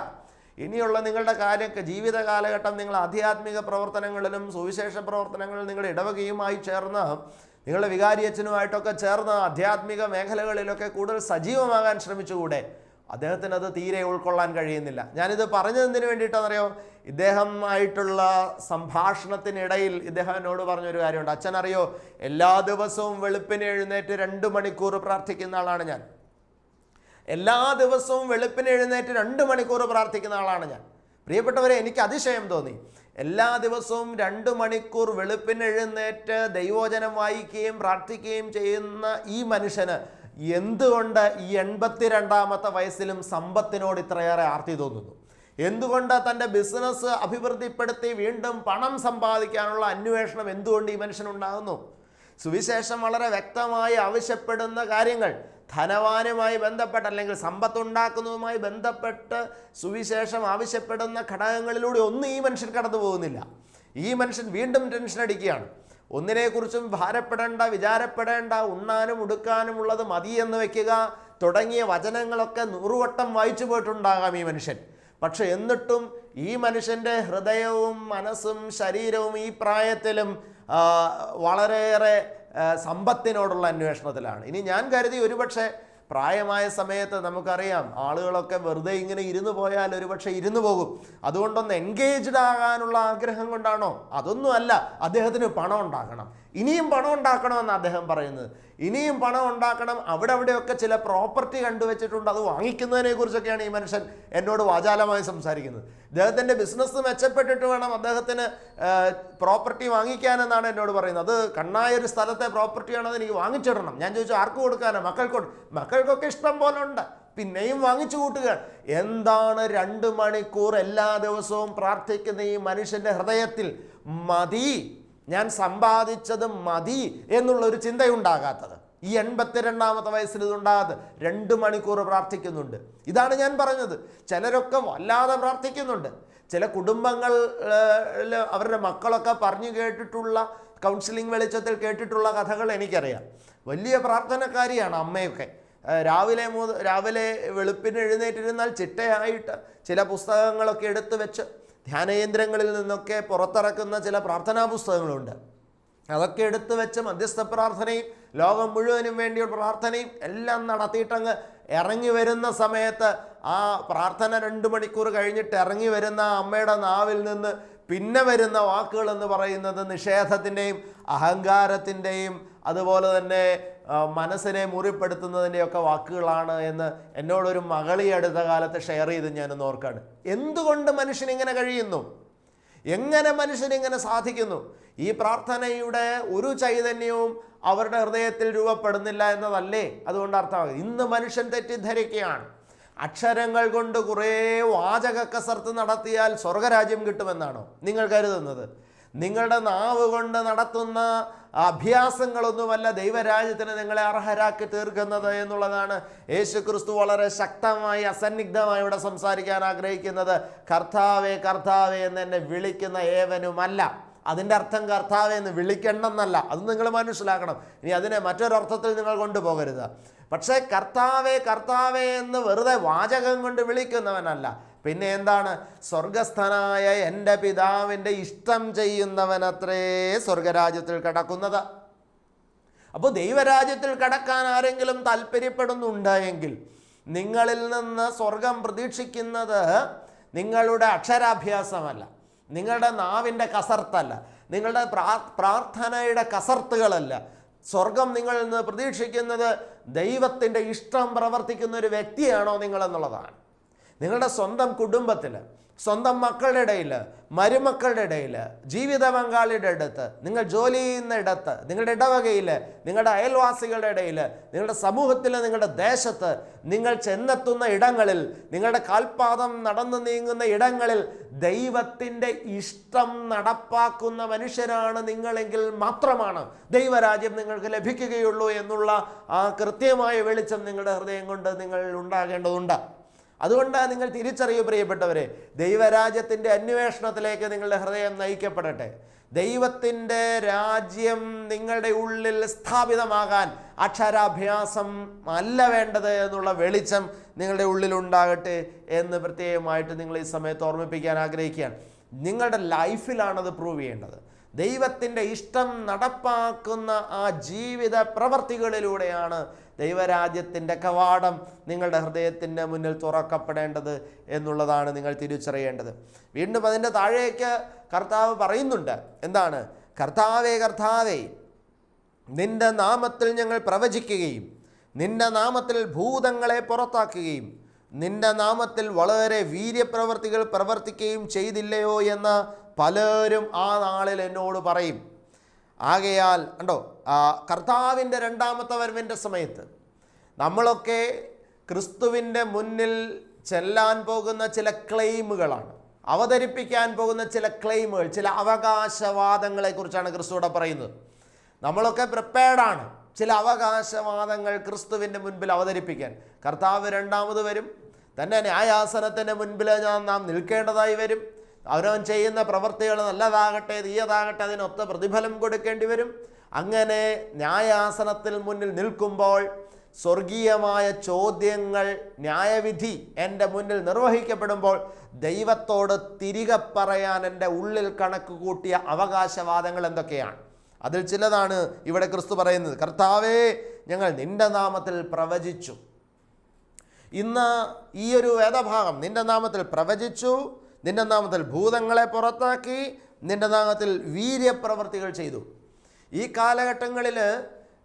ഇനിയുള്ള നിങ്ങളുടെ കാര്യമൊക്കെ ജീവിത കാലഘട്ടം നിങ്ങൾ ആധ്യാത്മിക പ്രവർത്തനങ്ങളിലും സുവിശേഷ പ്രവർത്തനങ്ങളിലും നിങ്ങളുടെ ഇടവകയുമായി ചേർന്ന് നിങ്ങളുടെ വികാരിയച്ഛനുമായിട്ടൊക്കെ ചേർന്ന് ആധ്യാത്മിക മേഖലകളിലൊക്കെ കൂടുതൽ സജീവമാകാൻ ശ്രമിച്ചുകൂടെ? അദ്ദേഹത്തിന് അത് തീരെ ഉൾക്കൊള്ളാൻ കഴിയുന്നില്ല. ഞാനിത് പറഞ്ഞതിന് വേണ്ടിയിട്ടാണെന്നറിയോ? ഇദ്ദേഹം ആയിട്ടുള്ള സംഭാഷണത്തിനിടയിൽ ഇദ്ദേഹം എന്നോട് പറഞ്ഞൊരു കാര്യമുണ്ട്. അച്ഛനറിയോ എല്ലാ ദിവസവും വെളുപ്പിന് എഴുന്നേറ്റ് രണ്ട് മണിക്കൂർ പ്രാർത്ഥിക്കുന്ന ആളാണ് ഞാൻ. എല്ലാ ദിവസവും വെളുപ്പിന് എഴുന്നേറ്റ് രണ്ട് മണിക്കൂർ പ്രാർത്ഥിക്കുന്ന ആളാണ് ഞാൻ. പ്രിയപ്പെട്ടവരെ എനിക്ക് അതിശയം തോന്നി. എല്ലാ ദിവസവും രണ്ട് മണിക്കൂർ വെളുപ്പിന് എഴുന്നേറ്റ് ദൈവോചനം വായിക്കുകയും പ്രാർത്ഥിക്കുകയും ചെയ്യുന്ന ഈ മനുഷ്യന് എന്തുകൊണ്ട് ഈ എൺപത്തിരണ്ടാമത്തെ വയസ്സിലും സമ്പത്തിനോട് ഇത്രയേറെ ആർത്തി തോന്നുന്നു? എന്തുകൊണ്ട് തന്റെ ബിസിനസ് അഭിവൃദ്ധിപ്പെടുത്തി വീണ്ടും പണം സമ്പാദിക്കാനുള്ള അന്വേഷണം എന്തുകൊണ്ട് ഈ മനുഷ്യനുണ്ടാകുന്നു? സുവിശേഷം വളരെ വ്യക്തമായി ആവശ്യപ്പെടുന്ന കാര്യങ്ങൾ ധനവാനുമായി ബന്ധപ്പെട്ട് അല്ലെങ്കിൽ സമ്പത്തുണ്ടാക്കുന്നതുമായി ബന്ധപ്പെട്ട് സുവിശേഷം ആവശ്യപ്പെടുന്ന ഘടകങ്ങളിലൂടെ ഒന്നും ഈ മനുഷ്യൻ കടന്നു പോകുന്നില്ല. ഈ മനുഷ്യൻ വീണ്ടും ടെൻഷൻ അടിക്കുകയാണ്. ഒന്നിനെക്കുറിച്ചും ഭാരപ്പെടേണ്ട വിചാരപ്പെടേണ്ട ഉണ്ണാനും ഉടുക്കാനും ഉള്ളത് മതി എന്ന് വെക്കുക തുടങ്ങിയ വചനങ്ങളൊക്കെ നൂറുവട്ടം വായിച്ചു പോയിട്ടുണ്ടാകാം ഈ മനുഷ്യൻ. പക്ഷെ എന്നിട്ടും ഈ മനുഷ്യന്റെ ഹൃദയവും മനസ്സും ശരീരവും ഈ പ്രായത്തിലും വളരെയേറെ സമ്പത്തിനോടുള്ള അന്വേഷണത്തിലാണ്. ഇനി ഞാൻ കരുതി ഒരുപക്ഷെ പ്രായമായ സമയത്ത് നമുക്കറിയാം ആളുകളൊക്കെ വെറുതെ ഇങ്ങനെ ഇരുന്നു പോയാൽ ഒരുപക്ഷെ ഇരുന്നു പോകും. അതുകൊണ്ടൊന്ന് എൻഗേജ്ഡ് ആകാനുള്ള ആഗ്രഹം കൊണ്ടാണോ? അതൊന്നും അല്ല അദ്ദേഹത്തിന് പണം ഉണ്ടാക്കണം ഇനിയും പണം ഉണ്ടാക്കണമെന്ന് അദ്ദേഹം പറയുന്നത്. ഇനിയും പണം ഉണ്ടാക്കണം. അവിടെ അവിടെയൊക്കെ ചില പ്രോപ്പർട്ടി കണ്ടുവച്ചിട്ടുണ്ട്. അത് വാങ്ങിക്കുന്നതിനെ കുറിച്ചൊക്കെയാണ് ഈ മനുഷ്യൻ എന്നോട് വാചാലമായി സംസാരിക്കുന്നത്. അദ്ദേഹത്തിന്റെ ബിസിനസ് മെച്ചപ്പെട്ടിട്ട് വേണം അദ്ദേഹത്തിന് പ്രോപ്പർട്ടി വാങ്ങിക്കാനെന്നാണ് എന്നോട് പറയുന്നത്. അത് കണ്ണായ ഒരു സ്ഥലത്തെ പ്രോപ്പർട്ടിയാണ് അത് എനിക്ക് വാങ്ങിച്ചിടണം. ഞാൻ ചോദിച്ചു ആർക്ക് കൊടുക്കാനോ? മക്കൾക്ക് മക്കൾക്കൊക്കെ ഇഷ്ടം പോലെ ഉണ്ട് പിന്നെയും വാങ്ങിച്ചു കൂട്ടുക. എന്താണ് രണ്ട് മണിക്കൂർ എല്ലാ ദിവസവും പ്രാർത്ഥിക്കുന്ന ഈ മനുഷ്യന്റെ ഹൃദയത്തിൽ? മതി. ഞാൻ സമ്പാദിച്ചത് മതി എന്നുള്ളൊരു ചിന്തയുണ്ടാകാത്തത്. ഈ എൺപത്തിരണ്ടാമത്തെ വയസ്സിൽ ഇതുണ്ടാകാതെ രണ്ട് മണിക്കൂർ പ്രാർത്ഥിക്കുന്നുണ്ട്. ഇതാണ് ഞാൻ പറഞ്ഞത്. ചിലരൊക്കെ വല്ലാതെ പ്രാർത്ഥിക്കുന്നുണ്ട്. ചില കുടുംബങ്ങൾ അവരുടെ മക്കളൊക്കെ പറഞ്ഞു കേട്ടിട്ടുള്ള കൗൺസിലിംഗ് വെളിച്ചത്തിൽ കേട്ടിട്ടുള്ള കഥകൾ എനിക്കറിയാം. വലിയ പ്രാർത്ഥനക്കാരിയാണ് അമ്മയൊക്കെ. രാവിലെ മുതൽ രാവിലെ വെളുപ്പിന് എഴുന്നേറ്റിരുന്നാൽ ചിട്ടയായിട്ട് ചില പുസ്തകങ്ങളൊക്കെ എടുത്തു വെച്ച് ധ്യാനകേന്ദ്രങ്ങളിൽ നിന്നൊക്കെ പുറത്തിറക്കുന്ന ചില പ്രാർത്ഥനാ പുസ്തകങ്ങളുണ്ട് അതൊക്കെ എടുത്തു വെച്ച് മധ്യസ്ഥ പ്രാർത്ഥനയും ലോകം മുഴുവനും വേണ്ടിയുള്ള പ്രാർത്ഥനയും എല്ലാം നടത്തിയിട്ടങ്ങ് ഇറങ്ങി വരുന്ന സമയത്ത് ആ പ്രാർത്ഥന രണ്ട് മണിക്കൂർ കഴിഞ്ഞിട്ട് ഇറങ്ങി വരുന്ന അമ്മയുടെ നാവിൽ നിന്ന് പിന്നെ വരുന്ന വാക്കുകൾ എന്ന് പറയുന്നത് നിഷേധത്തിന്റെയും അഹങ്കാരത്തിന്റെയും അതുപോലെ തന്നെ മനസ്സിനെ മുറിപ്പെടുത്തുന്നതിന്റെയൊക്കെ വാക്കുകളാണ് എന്ന് എന്നോടൊരു മകളി അടുത്ത കാലത്ത് ഷെയർ ചെയ്ത് ഞാനൊന്ന് ഓർക്കാണ്. എന്തുകൊണ്ട് മനുഷ്യൻ ഇങ്ങനെ കഴിയുന്നു? എങ്ങനെ മനുഷ്യനിങ്ങനെ സാധിക്കുന്നു? ഈ പ്രാർത്ഥനയുടെ ഒരു ചൈതന്യവും അവരുടെ ഹൃദയത്തിൽ രൂപപ്പെടുന്നില്ല എന്നതല്ലേ? അതുകൊണ്ട് അർത്ഥമാകും. ഇന്ന് മനുഷ്യൻ തെറ്റിദ്ധരിക്കുകയാണ്. അക്ഷരങ്ങൾ കൊണ്ട് കുറേ വാചക കസർത്ത് നടത്തിയാൽ സ്വർഗരാജ്യം കിട്ടുമെന്നാണോ നിങ്ങൾ കരുതുന്നത്? നിങ്ങളുടെ നാവ് കൊണ്ട് നടത്തുന്ന അഭ്യാസങ്ങളൊന്നുമല്ല ദൈവരാജ്യത്തിന് നിങ്ങളെ അർഹരാക്കി തീർക്കുന്നത് എന്നുള്ളതാണ് യേശു ക്രിസ്തു വളരെ ശക്തമായി അസന്നിഗ്ധമായി ഇവിടെ സംസാരിക്കാൻ ആഗ്രഹിക്കുന്നത്. കർത്താവേ കർത്താവേ എന്ന് എന്നെ വിളിക്കുന്ന ഏവനുമല്ല. അതിന്റെ അർത്ഥം കർത്താവെ എന്ന് വിളിക്കണമെന്നല്ല അത് നിങ്ങൾ മനസ്സിലാക്കണം. ഇനി അതിനെ മറ്റൊരർത്ഥത്തിൽ നിങ്ങൾ കൊണ്ടുപോകരുത്. പക്ഷേ കർത്താവെ കർത്താവെ എന്ന് വെറുതെ വാചകം കൊണ്ട് വിളിക്കുന്നവനല്ല. പിന്നെ എന്താണ്? സ്വർഗസ്ഥനായ എന്റെ പിതാവിന്റെ ഇഷ്ടം ചെയ്യുന്നവനത്രേ സ്വർഗരാജ്യത്തിൽ കിടക്കുന്നത്. അപ്പോൾ ദൈവരാജ്യത്തിൽ കടക്കാൻ ആരെങ്കിലും താല്പര്യപ്പെടുന്നുണ്ടെങ്കിൽ നിങ്ങളിൽ നിന്ന് സ്വർഗം പ്രതീക്ഷിക്കുന്നത് നിങ്ങളുടെ അക്ഷരാഭ്യാസമല്ല നിങ്ങളുടെ നാവിന്റെ കസർത്തല്ല നിങ്ങളുടെ പ്രാ- പ്രാർത്ഥനയുടെ കസർത്തുകളല്ല. സ്വർഗം നിങ്ങളിൽ നിന്ന് പ്രതീക്ഷിക്കുന്നത് ദൈവത്തിന്റെ ഇഷ്ടം പ്രവർത്തിക്കുന്ന ഒരു വ്യക്തിയാണോ നിങ്ങളെന്നുള്ളതാണ്. നിങ്ങളുടെ സ്വന്തം കുടുംബത്തിൽ സ്വന്തം മക്കളുടെ ഇടയിൽ മരുമക്കളുടെ ഇടയിൽ ജീവിത പങ്കാളിയുടെ അടുത്ത് നിങ്ങൾ ജോലി ചെയ്യുന്ന ഇടത്ത് നിങ്ങളുടെ ഇടവകയിൽ നിങ്ങളുടെ അയൽവാസികളുടെ ഇടയിൽ നിങ്ങളുടെ സമൂഹത്തിൽ നിങ്ങളുടെ ദേശത്ത് നിങ്ങൾ ചെന്നെത്തുന്ന ഇടങ്ങളിൽ നിങ്ങളുടെ കാൽപാദം നടന്നു നീങ്ങുന്ന ഇടങ്ങളിൽ ദൈവത്തിന്റെ ഇഷ്ടം നടപ്പാക്കുന്ന മനുഷ്യരാണ് നിങ്ങളെങ്കിൽ മാത്രമാണ് ദൈവരാജ്യം നിങ്ങൾക്ക് ലഭിക്കുകയുള്ളൂ എന്നുള്ള ആ കൃത്യമായ വെളിച്ചം നിങ്ങളുടെ ഹൃദയം കൊണ്ട് നിങ്ങൾ ഉണ്ടാകേണ്ടതുണ്ട്. അതുകൊണ്ട് നിങ്ങൾ തിരിച്ചറിയൂ പ്രിയപ്പെട്ടവരെ. ദൈവരാജ്യത്തിന്റെ അന്വേഷണത്തിലേക്ക് നിങ്ങളുടെ ഹൃദയം നയിക്കപ്പെടട്ടെ. ദൈവത്തിന്റെ രാജ്യം നിങ്ങളുടെ ഉള്ളിൽ സ്ഥാപിതമാകാൻ അക്ഷരാഭ്യാസം അല്ല വേണ്ടത് എന്നുള്ള വെളിച്ചം നിങ്ങളുടെ ഉള്ളിൽ ഉണ്ടാകട്ടെ എന്ന് പ്രത്യേകമായിട്ട് നിങ്ങൾ ഈ സമയത്ത് ഓർമ്മിപ്പിക്കാൻ ആഗ്രഹിക്കുകയാണ്. നിങ്ങളുടെ ലൈഫിലാണത് പ്രൂവ് ചെയ്യേണ്ടത്. ദൈവത്തിന്റെ ഇഷ്ടം നടപ്പാക്കുന്ന ആ ജീവിത പ്രവർത്തികളിലൂടെയാണ് ദൈവരാജ്യത്തിന്റെ കവാടം നിങ്ങളുടെ ഹൃദയത്തിന്റെ മുന്നിൽ തുറക്കപ്പെടേണ്ടത് എന്നുള്ളതാണ് നിങ്ങൾ തിരിച്ചറിയേണ്ടത്. വീണ്ടും അതിന്റെ താഴേക്ക് കർത്താവ് പറയുന്നുണ്ട്. എന്താണ്? കർത്താവേ കർത്താവേ നിന്റെ നാമത്തിൽ ഞങ്ങൾ പ്രവചിക്കുകയും നിന്റെ നാമത്തിൽ ഭൂതങ്ങളെ പുറത്താക്കുകയും നിന്റെ നാമത്തിൽ വളരെ വീര്യപ്രവർത്തികൾ പ്രവർത്തിക്കുകയും ചെയ്തില്ലയോ എന്ന് പലരും ആ നാളിൽ എന്നോട് പറയും ആകയാൽ ഉണ്ടോ കർത്താവിന്റെ രണ്ടാമത്തെ വരവിന്റെ സമയത്ത് നമ്മളൊക്കെ ക്രിസ്തുവിന്റെ മുന്നിൽ ചെല്ലാൻ പോകുന്ന ചില ക്ലെയിമുകളാണ് അവതരിപ്പിക്കാൻ പോകുന്ന ചില ക്ലെയിമുകൾ ചില അവകാശവാദങ്ങളെക്കുറിച്ചാണ് ക്രിസ്തുവിടെ പറയുന്നത്. നമ്മളൊക്കെ പ്രിപ്പയർഡാണ് ചില അവകാശവാദങ്ങൾ ക്രിസ്തുവിന്റെ മുൻപിൽ അവതരിപ്പിക്കാൻ. കർത്താവ് രണ്ടാമത് വരും തന്നെ ന്യായാസനത്തിന്റെ മുൻപിൽ ഞാൻ നാം നിൽക്കേണ്ടതായി വരും അവനവൻ ചെയ്യുന്ന പ്രവൃത്തികൾ നല്ലതാകട്ടെ തീയതാകട്ടെ അതിനൊത്ത പ്രതിഫലം കൊടുക്കേണ്ടി വരും. അങ്ങനെ ന്യായാസനത്തിൽ മുന്നിൽ നിൽക്കുമ്പോൾ സ്വർഗീയമായ ചോദ്യങ്ങൾ ന്യായവിധി എന്റെ മുന്നിൽ നിർവഹിക്കപ്പെടുമ്പോൾ ദൈവത്തോട് തിരികെ പറയാൻ എന്റെ ഉള്ളിൽ കണക്ക് കൂട്ടിയ അവകാശവാദങ്ങൾ എന്തൊക്കെയാണ്? അതിൽ ചിലതാണ് ഇവിടെ ക്രിസ്തു പറയുന്നത് കർത്താവേ ഞങ്ങൾ നിന്റെ നാമത്തിൽ പ്രവചിച്ചു. ഇന്ന് ഈ ഒരു വേദഭാഗം നിന്റെ നാമത്തിൽ പ്രവചിച്ചു നിന്റെ നാമത്തിൽ ഭൂതങ്ങളെ പുറത്താക്കി നിന്റെ നാമത്തിൽ വീര്യപ്രവർത്തികൾ ചെയ്തു. ഈ കാലഘട്ടങ്ങളിൽ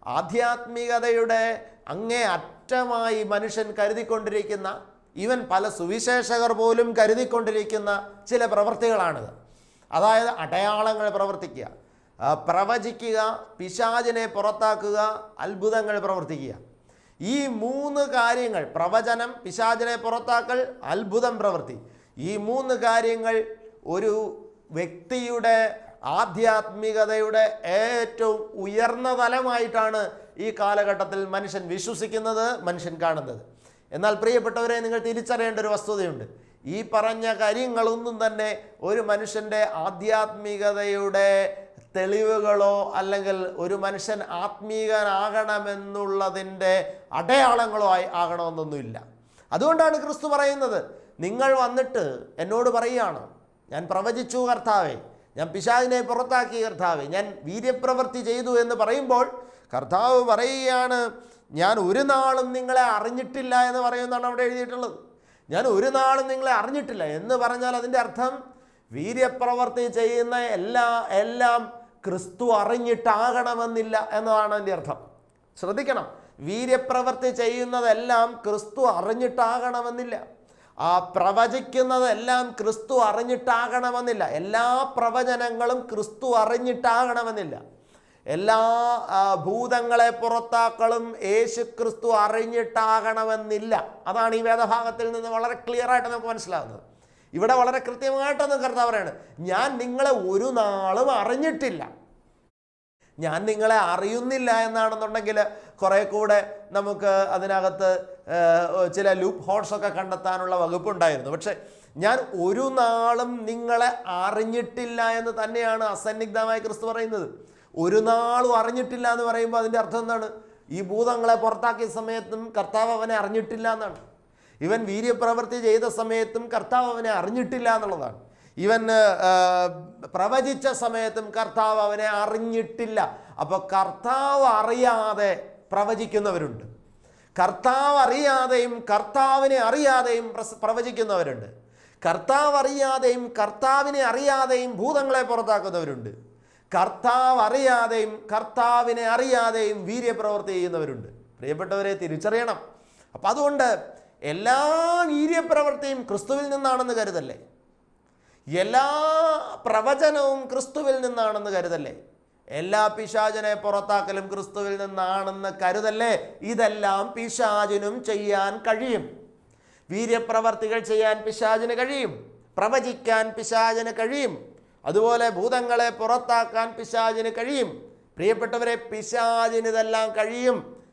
ആധ്യാത്മികതയുടെ അങ്ങേ അറ്റമായി മനുഷ്യൻ കരുതിക്കൊണ്ടിരിക്കുന്ന ഈവൻ പല സുവിശേഷകർ പോലും കരുതിക്കൊണ്ടിരിക്കുന്ന ചില പ്രവൃത്തികളാണിത് അതായത് അടയാളങ്ങൾ പ്രവർത്തിക്കുക പ്രവചിക്കുക പിശാചിനെ പുറത്താക്കുക അത്ഭുതങ്ങൾ പ്രവർത്തിക്കുക. ഈ മൂന്ന് കാര്യങ്ങൾ പ്രവചനം പിശാചിനെ പുറത്താക്കൽ അത്ഭുതം പ്രവൃത്തി ഈ മൂന്ന് കാര്യങ്ങൾ ഒരു വ്യക്തിയുടെ ആധ്യാത്മികതയുടെ ഏറ്റവും ഉയർന്ന തലമായിട്ടാണ് ഈ കാലഘട്ടത്തിൽ മനുഷ്യൻ വിശ്വസിക്കുന്നത് മനുഷ്യൻ കാണുന്നത്. എന്നാൽ പ്രിയപ്പെട്ടവരെ നിങ്ങൾ തിരിച്ചറിയേണ്ട ഒരു വസ്തുതയുണ്ട്. ഈ പറഞ്ഞ കാര്യങ്ങളൊന്നും തന്നെ ഒരു മനുഷ്യന്റെ ആധ്യാത്മികതയുടെ തെളിവുകളോ അല്ലെങ്കിൽ ഒരു മനുഷ്യൻ ആത്മീകനാകണമെന്നുള്ളതിന്റെ അടയാളങ്ങളോ ആയി ആകണമെന്നൊന്നുമില്ല. അതുകൊണ്ടാണ് ക്രിസ്തു പറയുന്നത് നിങ്ങൾ വന്നിട്ട് എന്നോട് പറയുകയാണ് ഞാൻ പ്രവചിച്ചു കർത്താവെ. ഞാൻ പിശാചിനെ പുറത്താക്കി കർത്താവെ. ഞാൻ വീര്യപ്രവൃത്തി ചെയ്തു എന്ന് പറയുമ്പോൾ കർത്താവ് പറയുകയാണ് ഞാൻ ഒരു നാളും നിങ്ങളെ അറിഞ്ഞിട്ടില്ല എന്ന് പറയുന്നതാണ് അവിടെ എഴുതിയിട്ടുള്ളത്. ഞാൻ ഒരു നാളും നിങ്ങളെ അറിഞ്ഞിട്ടില്ല. എന്ന് പറഞ്ഞാൽ അതിന്റെ അർത്ഥം വീര്യപ്രവർത്തി ചെയ്യുന്ന എല്ലാ എല്ലാം ക്രിസ്തു അറിഞ്ഞിട്ടാകണമെന്നില്ല എന്നതാണ് അതിന്റെ അർത്ഥം. ശ്രദ്ധിക്കണം. വീര്യപ്രവർത്തി ചെയ്യുന്നതെല്ലാം ക്രിസ്തു അറിഞ്ഞിട്ടാകണമെന്നില്ല. ആ പ്രവചിക്കുന്നതെല്ലാം ക്രിസ്തു അറിഞ്ഞിട്ടാകണമെന്നില്ല. എല്ലാ പ്രവചനങ്ങളും ക്രിസ്തു അറിഞ്ഞിട്ടാകണമെന്നില്ല. എല്ലാ ഭൂതങ്ങളെ പുറത്താക്കളും യേശു ക്രിസ്തു അറിഞ്ഞിട്ടാകണമെന്നില്ല. അതാണ് ഈ വേദഭാഗത്തിൽ നിന്ന് വളരെ ക്ലിയർ ആയിട്ട് നമുക്ക് മനസ്സിലാകുന്നത് ഇവിടെ വളരെ കൃത്യമായിട്ടൊന്നും കർത്താവ് പറയാണ് ഞാൻ നിങ്ങളെ ഒരു നാളും അറിഞ്ഞിട്ടില്ല. ഞാൻ നിങ്ങളെ അറിയുന്നില്ല എന്നാണെന്നുണ്ടെങ്കിൽ കുറേ കൂടെ നമുക്ക് അതിനകത്ത് ചില ലൂപ്പ് ഹോൾസ് ഒക്കെ കണ്ടെത്താനുള്ള വകുപ്പുണ്ടായിരുന്നു. പക്ഷേ ഞാൻ ഒരു നാളും നിങ്ങളെ അറിഞ്ഞിട്ടില്ല എന്ന് തന്നെയാണ് അസന്നിഗ്ധമായി ക്രിസ്തു പറയുന്നത്. ഒരു നാളും അറിഞ്ഞിട്ടില്ല എന്ന് പറയുമ്പോൾ അതിന്റെ അർത്ഥം എന്താണ്? ഈ ഭൂതങ്ങളെ പുറത്താക്കിയ സമയത്തും കർത്താവ് അവനെ അറിഞ്ഞിട്ടില്ല എന്നാണ്. ഇവൻ വീര്യപ്രവൃത്തി ചെയ്ത സമയത്തും കർത്താവ് അവനെ അറിഞ്ഞിട്ടില്ല എന്നുള്ളതാണ്. ഇവൻ പ്രവചിച്ച സമയത്തും കർത്താവ് അവനെ അറിഞ്ഞിട്ടില്ല. അപ്പോൾ കർത്താവ് അറിയാതെ പ്രവചിക്കുന്നവരുണ്ട്. കർത്താവ് അറിയാതെയും കർത്താവിനെ അറിയാതെയും പ്രവചിക്കുന്നവരുണ്ട്. കർത്താവ് അറിയാതെയും കർത്താവിനെ അറിയാതെയും ഭൂതങ്ങളെ പുറത്താക്കുന്നവരുണ്ട്. കർത്താവ് അറിയാതെയും കർത്താവിനെ അറിയാതെയും വീര്യപ്രവൃത്തി ചെയ്യുന്നവരുണ്ട്. പ്രിയപ്പെട്ടവരെ തിരിച്ചറിയണം. അപ്പം അതുകൊണ്ട് എല്ലാ വീര്യപ്രവൃത്തിയും ക്രിസ്തുവിൽ നിന്നാണെന്ന് കരുതല്ലേ? എല്ലാ പ്രവചനവും ക്രിസ്തുവിൽ നിന്നാണെന്ന് കരുതല്ലേ? എല്ലാ പിശാചിനെ പുറത്താക്കലും ക്രിസ്തുവിൽ നിന്നാണെന്ന് കരുതല്ലേ? ഇതെല്ലാം പിശാചിനും ചെയ്യാൻ കഴിയും. വീര്യപ്രവർത്തികൾ ചെയ്യാൻ പിശാചിന് കഴിയും. പ്രവചിക്കാൻ പിശാചിന് കഴിയും. അതുപോലെ ഭൂതങ്ങളെ പുറത്താക്കാൻ പിശാചിന് കഴിയും. പ്രിയപ്പെട്ടവരെ പിശാചിന് ഇതെല്ലാം കഴിയും.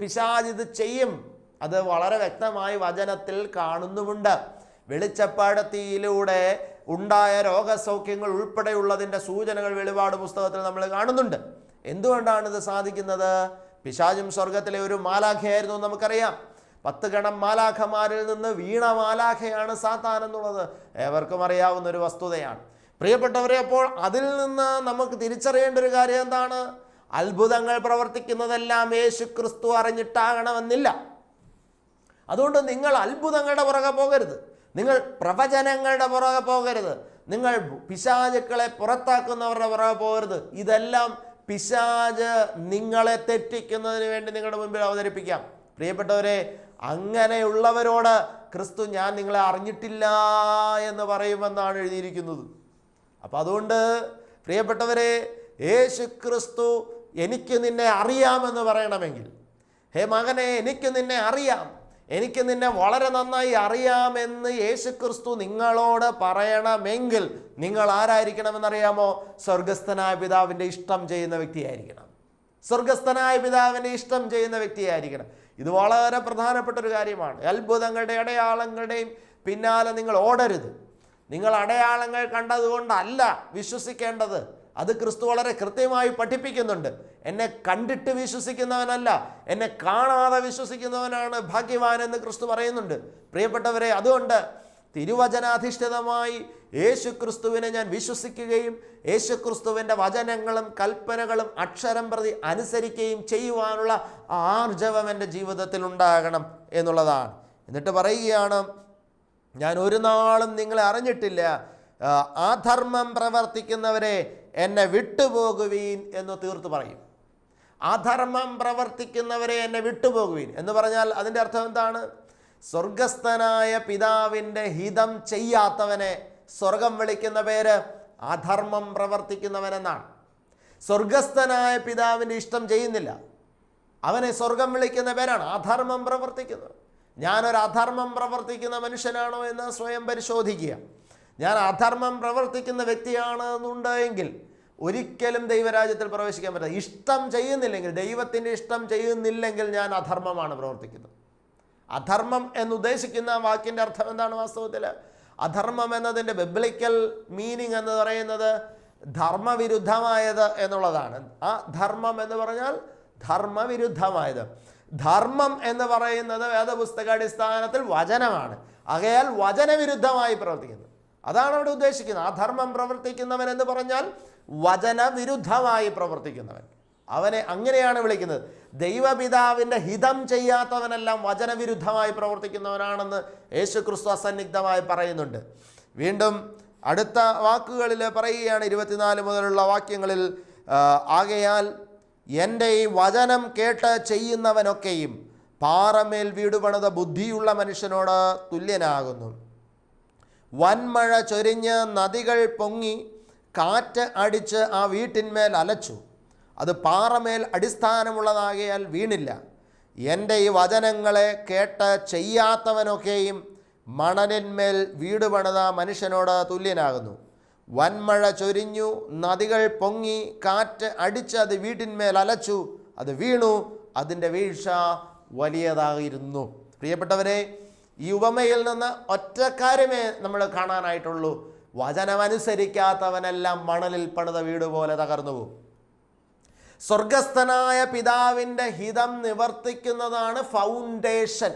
പിശാചിത് ചെയ്യും. അത് വളരെ വ്യക്തമായി വചനത്തിൽ കാണുന്നുമുണ്ട്. വെളിച്ചപ്പാടത്തിയിലൂടെ ഉണ്ടായ രോഗസൗഖ്യങ്ങൾ ഉൾപ്പെടെയുള്ളതിന്റെ സൂചനകൾ വെളിപാട് പുസ്തകത്തിൽ നമ്മൾ കാണുന്നുണ്ട്. എന്തുകൊണ്ടാണ് ഇത് സാധിക്കുന്നത്? പിശാചും സ്വർഗത്തിലെ ഒരു മാലാഖയായിരുന്നു നമുക്കറിയാം. പത്ത് ഗണം മാലാഖമാരിൽ നിന്ന് വീണ മാലാഖയാണ് സാത്താൻ എന്നുള്ളത് ഏവർക്കും അറിയാവുന്ന ഒരു വസ്തുതയാണ്. പ്രിയപ്പെട്ടവരെ അപ്പോൾ അതിൽ നിന്ന് നമുക്ക് തിരിച്ചറിയേണ്ട ഒരു കാര്യം എന്താണ്? അത്ഭുതങ്ങൾ പ്രവർത്തിക്കുന്നതെല്ലാം യേശു ക്രിസ്തു അറിഞ്ഞിട്ടാകണമെന്നില്ല. അതുകൊണ്ട് നിങ്ങൾ അത്ഭുതങ്ങളുടെ പുറകെ പോകരുത്. നിങ്ങൾ പ്രവചനങ്ങളുടെ പുറകെ പോകരുത്. നിങ്ങൾ പിശാചുക്കളെ പുറത്താക്കുന്നവരുടെ പുറകെ പോകരുത്. ഇതെല്ലാം പിശാജ് നിങ്ങളെ തെറ്റിക്കുന്നതിന് വേണ്ടി നിങ്ങളുടെ മുമ്പിൽ അവതരിപ്പിക്കാം. പ്രിയപ്പെട്ടവരെ അങ്ങനെയുള്ളവരോട് ക്രിസ്തു ഞാൻ നിങ്ങളെ അറിഞ്ഞിട്ടില്ല എന്ന് പറയുമെന്നാണ് എഴുതിയിരിക്കുന്നത്. അപ്പം അതുകൊണ്ട് പ്രിയപ്പെട്ടവരെ യേശു ക്രിസ്തു എനിക്ക് നിന്നെ അറിയാമെന്ന് പറയണമെങ്കിൽ ഹേ മകനെ എനിക്ക് നിന്നെ അറിയാം. എനിക്ക് നിന്നെ വളരെ നന്നായി അറിയാമെന്ന് യേശു ക്രിസ്തു നിങ്ങളോട് പറയണമെങ്കിൽ നിങ്ങൾ ആരായിരിക്കണമെന്നറിയാമോ? സ്വർഗസ്ഥനായ പിതാവിന്റെ ഇഷ്ടം ചെയ്യുന്ന വ്യക്തിയായിരിക്കണം. സ്വർഗസ്ഥനായ പിതാവിന്റെ ഇഷ്ടം ചെയ്യുന്ന വ്യക്തിയായിരിക്കണം. ഇത് വളരെ പ്രധാനപ്പെട്ട ഒരു കാര്യമാണ്. അത്ഭുതങ്ങളുടെ അടയാളങ്ങളുടെയും പിന്നാലെ നിങ്ങൾ ഓടരുത്. നിങ്ങൾ അടയാളങ്ങൾ കണ്ടതുകൊണ്ടല്ല വിശ്വസിക്കേണ്ടത്. അത് ക്രിസ്തു വളരെ കൃത്യമായി പഠിപ്പിക്കുന്നുണ്ട്. എന്നെ കണ്ടിട്ട് വിശ്വസിക്കുന്നവനല്ല എന്നെ കാണാതെ വിശ്വസിക്കുന്നവനാണ് ഭാഗ്യവാൻ എന്ന് ക്രിസ്തു പറയുന്നുണ്ട്. പ്രിയപ്പെട്ടവരെ അതുകൊണ്ട് തിരുവചനാധിഷ്ഠിതമായി യേശു ക്രിസ്തുവിനെ ഞാൻ വിശ്വസിക്കുകയും യേശു ക്രിസ്തുവിന്റെ വചനങ്ങളും കൽപ്പനകളും അക്ഷരം പ്രതി അനുസരിക്കുകയും ചെയ്യുവാനുള്ള ആർജവം എന്റെ ജീവിതത്തിൽ ഉണ്ടാകണം എന്നുള്ളതാണ്. എന്നിട്ട് പറയുകയാണ് ഞാൻ ഒരു നാളും നിങ്ങളെ അറിഞ്ഞിട്ടില്ല. അധർമ്മം പ്രവർത്തിക്കുന്നവരെ എന്നെ വിട്ടുപോകുവീൻ എന്ന് തീർത്ത് പറയും. അധർമ്മം പ്രവർത്തിക്കുന്നവരെ എന്നെ വിട്ടുപോകുവീൻ എന്ന് പറഞ്ഞാൽ അതിന്റെ അർത്ഥം എന്താണ്? സ്വർഗസ്ഥനായ പിതാവിന്റെ ഹിതം ചെയ്യാത്തവനെ സ്വർഗം വിളിക്കുന്ന പേര് അധർമ്മം പ്രവർത്തിക്കുന്നവനെന്നാണ്. സ്വർഗസ്ഥനായ പിതാവിന്റെ ഇഷ്ടം ചെയ്യുന്നില്ല. അവനെ സ്വർഗം വിളിക്കുന്ന പേരാണ് അധർമ്മം പ്രവർത്തിക്കുന്നത്. ഞാനൊരു അധർമ്മം പ്രവർത്തിക്കുന്ന മനുഷ്യനാണോ എന്ന് സ്വയം പരിശോധിക്കുക. ഞാൻ അധർമ്മം പ്രവർത്തിക്കുന്ന വ്യക്തിയാണ് എന്നുണ്ടെങ്കിൽ ഒരിക്കലും ദൈവരാജ്യത്തിൽ പ്രവേശിക്കാൻ പറ്റില്ല. ഇഷ്ടം ചെയ്യുന്നില്ലെങ്കിൽ ദൈവത്തിന്റെ ഇഷ്ടം ചെയ്യുന്നില്ലെങ്കിൽ ഞാൻ അധർമ്മമാണ് പ്രവർത്തിക്കുന്നത്. അധർമ്മം എന്നുദ്ദേശിക്കുന്ന വാക്കിന്റെ അർത്ഥം എന്താണ് വാസ്തവത്തിൽ? അധർമ്മം എന്നതിന്റെ ബിബ്ലിക്കൽ മീനിങ് എന്ന് പറയുന്നത് ധർമ്മവിരുദ്ധമായത് എന്നുള്ളതാണ്. ആ ധർമ്മം എന്ന് പറഞ്ഞാൽ ധർമ്മവിരുദ്ധമായത്. ധർമ്മം എന്ന് പറയുന്നത് വേദപുസ്തകാടിസ്ഥാനത്തിൽ വചനമാണ്. ആകയാൽ വചനവിരുദ്ധമായി പ്രവർത്തിക്കുന്നത് അതാണ് അവിടെ ഉദ്ദേശിക്കുന്നത്. ആ ധർമ്മം പ്രവർത്തിക്കുന്നവൻ എന്ന് പറഞ്ഞാൽ വചനവിരുദ്ധമായി പ്രവർത്തിക്കുന്നവൻ. അവനെ അങ്ങനെയാണ് വിളിക്കുന്നത്. ദൈവപിതാവിന്റെ ഹിതം ചെയ്യാത്തവനെല്ലാം വചനവിരുദ്ധമായി പ്രവർത്തിക്കുന്നവനാണെന്ന് യേശു ക്രിസ്തു അസന്നിഗ്ധമായി പറയുന്നുണ്ട്. വീണ്ടും അടുത്ത വാക്കുകളിൽ പറയുകയാണ് ഇരുപത്തിനാല് മുതലുള്ള വാക്യങ്ങളിൽ ആകയാൽ എന്റെ ഈ വചനം കേട്ട് ചെയ്യുന്നവനൊക്കെയും പാറമേൽ വീട് പണിത ബുദ്ധിയുള്ള മനുഷ്യനോട് തുല്യനാകുന്നു. വൻമഴ ചൊരിഞ്ഞ് നദികൾ പൊങ്ങി കാറ്റ് അടിച്ച് ആ വീട്ടിന്മേൽ അലച്ചു. അത് പാറമേൽ അടിസ്ഥാനമുള്ളതാകിയാൽ വീണില്ല. എന്റെ ഈ വചനങ്ങളെ കേട്ട് ചെയ്യാത്തവനൊക്കെയും മണലിന്മേൽ വീട് പണിത മനുഷ്യനോട് തുല്യനാകുന്നു. വൻമഴ ചൊരിഞ്ഞു നദികൾ പൊങ്ങി കാറ്റ് അടിച്ച് അത് വീട്ടിന്മേൽ അലച്ചു അത് വീണു അതിന്റെ വീഴ്ച വലിയതായിരുന്നു. പ്രിയപ്പെട്ടവരെ ഈ ഉപമയിൽ നിന്ന് ഒറ്റക്കാര്യമേ നമ്മൾ കാണാനായിട്ടുള്ളൂ. വചനമനുസരിക്കാത്തവനെല്ലാം മണലിൽ പണിത വീട് പോലെ തകർന്നു പോകും സ്വർഗസ്ഥനായ പിതാവിന്റെ ഹിതം നിവർത്തിക്കുന്നതാണ് ഫൗണ്ടേഷൻ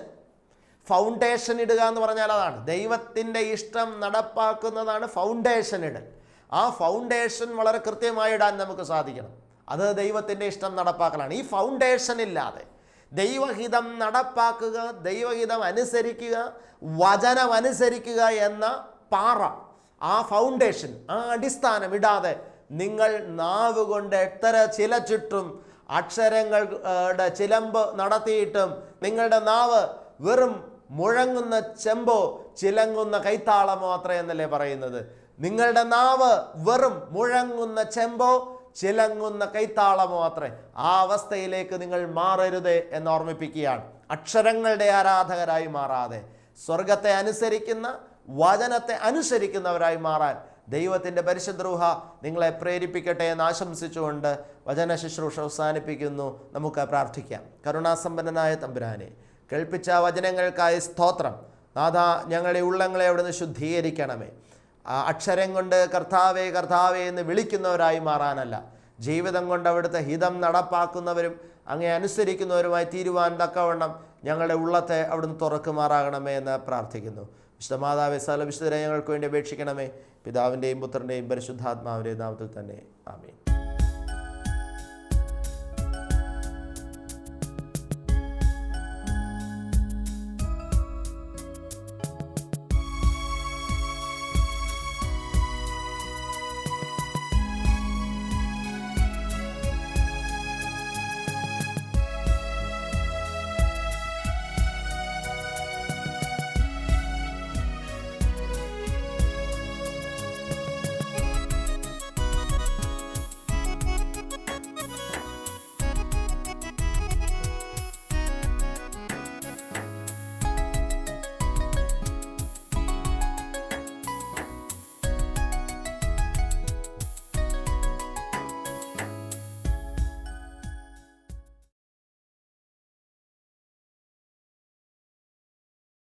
ഫൗണ്ടേഷൻ ഇടുക എന്ന് പറഞ്ഞാൽ അതാണ്. ദൈവത്തിന്റെ ഇഷ്ടം നടപ്പാക്കുന്നതാണ് ഫൗണ്ടേഷൻ ഇടൽ. ആ ഫൗണ്ടേഷൻ വളരെ കൃത്യമായി ഇടാൻ നമുക്ക് സാധിക്കണം. അത് ദൈവത്തിന്റെ ഇഷ്ടം നടപ്പാക്കലാണ്. ഈ ഫൗണ്ടേഷൻ ഇല്ലാതെ ദൈവഹിതം നടപ്പാക്കുക ദൈവഹിതം അനുസരിക്കുക വചനം അനുസരിക്കുക എന്ന പാറ ആ ഫൗണ്ടേഷൻ ആ അടിസ്ഥാനം ഇടാതെ നിങ്ങൾ നാവ് കൊണ്ട് എത്ര ചിലച്ചിട്ടും അക്ഷരങ്ങളുടെ ചിലമ്പ് നടത്തിയിട്ടും നിങ്ങളുടെ നാവ് വെറും മുഴങ്ങുന്ന ചെമ്പോ ചിലങ്ങുന്ന കൈത്താളമോ അത്ര എന്നല്ലേ പറയുന്നത്. നിങ്ങളുടെ നാവ് വെറും മുഴങ്ങുന്ന ചെമ്പോ ചിലങ്ങുന്ന കൈത്താളമോ അത്രേ ആ അവസ്ഥയിലേക്ക് നിങ്ങൾ മാറരുത് എന്ന് ഓർമ്മിപ്പിക്കുകയാണ്. അക്ഷരങ്ങളുടെ ആരാധകരായി മാറാതെ സ്വർഗത്തെ അനുസരിക്കുന്ന വചനത്തെ അനുസരിക്കുന്നവരായി മാറാൻ ദൈവത്തിന്റെ പരിശുദ്രൂഹ നിങ്ങളെ പ്രേരിപ്പിക്കട്ടെ എന്ന് ആശംസിച്ചുകൊണ്ട് വചന ശുശ്രൂഷ അവസാനിപ്പിക്കുന്നു. നമുക്ക് പ്രാർത്ഥിക്കാം. കരുണാസമ്പന്നനായ തമ്പുരാനെ കേൾപ്പിച്ച വചനങ്ങൾക്കായി സ്തോത്രം. നാഥ ഞങ്ങളുടെ ഉള്ളങ്ങളെ അവിടുന്ന് ശുദ്ധീകരിക്കണമേ. അക്ഷരം കൊണ്ട് കർത്താവേ കർത്താവേ എന്ന് വിളിക്കുന്നവരായി മാറാനല്ല. ജീവിതം കൊണ്ട് അവിടുത്തെ ഹിതം നടപ്പാക്കുന്നവരും അങ്ങേ അനുസരിക്കുന്നവരുമായി തീരുവാൻ തക്കവണ്ണം ഞങ്ങളുടെ ഉള്ളത്തെ അവിടുന്ന് തുറക്കുമാറാകണമേ എന്ന് പ്രാർത്ഥിക്കുന്നു. വിശുദ്ധ മാതാവേ സകല വിശുദ്ധരെ ഞങ്ങൾക്ക് വേണ്ടി അപേക്ഷിക്കണമേ. പിതാവിന്റെയും പുത്രന്റെയും പരിശുദ്ധാത്മാവിന്റെയും നാമത്തിൽ തന്നെ. ആമീൻ.